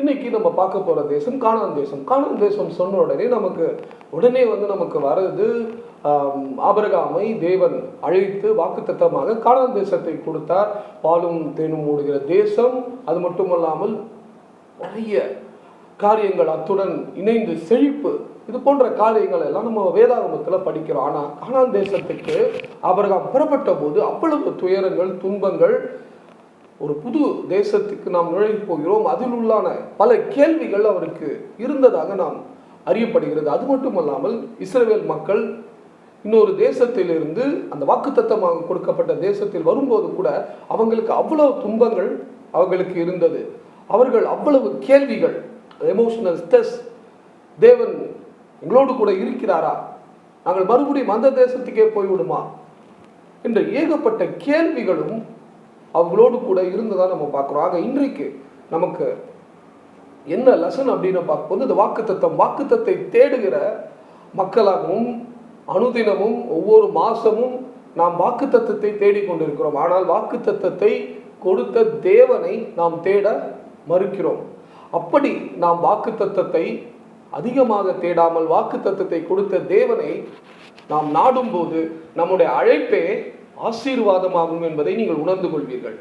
இன்னைக்கு நம்ம பார்க்க போகிற தேசம் காணான் தேசம். காணான் தேசம் சொன்ன உடனே நமக்கு உடனே வந்து நமக்கு வர்றது ஆபரகாமை தேவன் அழைத்து வாக்குத்தத்தமாக காணான் தேசத்தை கொடுத்தார். பாலும் தேனும் ஓடுகிற தேசம் அது மட்டுமல்லாமல் நிறைய காரியங்கள் அத்துடன் இணைந்து செழிப்பு இது போன்ற காரியங்கள் எல்லாம் நம்ம வேதாகமத்தில் படிக்கிறோம். ஆனால் காணான் தேசத்துக்கு ஆபிரகாம் புறப்பட்ட போது அவ்வளவு துயரங்கள் துன்பங்கள் ஒரு புது தேசத்துக்கு நாம் நுழைந்து போகிறோம். அதில் உள்ளான பல கேள்விகள் அவருக்கு இருந்ததாக நாம் அறியப்படுகிறது. அது மட்டுமல்லாமல் இஸ்ரேல் மக்கள் இன்னொரு தேசத்திலிருந்து அந்த வாக்குத்தத்தமாக கொடுக்கப்பட்ட தேசத்தில் வரும்போது கூட அவங்களுக்கு அவ்வளவு துன்பங்கள் அவங்களுக்கு இருந்தது. அவர்கள் அவ்வளவு கேள்விகள் எமோஷனல் ஸ்ட்ரெஸ் தேவன் எங்களோடு கூட இருக்கிறாரா? நாங்கள் மறுபடியும் அந்த தேசத்துக்கே போய்விடுமா? என்ற ஏகப்பட்ட கேள்விகளும் அவங்களோடு கூட இருந்ததாக நம்ம பார்க்குறோம். ஆக இன்றைக்கு நமக்கு என்ன லெசன் அப்படின்னு பார்க்கும்போது இந்த வாக்குத்தத்தம் வாக்குத்தத்தை தேடுகிற மக்களாகவும் அனுதினமும் ஒவ்வொரு மாதமும் நாம் வாக்குத்தத்தத்தை தேடிக்கொண்டிருக்கிறோம் ஆனால் வாக்குத்தத்தத்தை கொடுத்த தேவனை நாம் தேட மறுக்கிறோம். அப்படி நாம் வாக்குத்தத்தத்தை அதிகமாக தேடாமல் வாக்குத்தத்தத்தை கொடுத்த தேவனை நாம் நாடும்போது நம்முடைய அழைப்பே ஆசீர்வாதமாகும் என்பதை நீங்கள் உணர்ந்து கொள்வீர்கள்.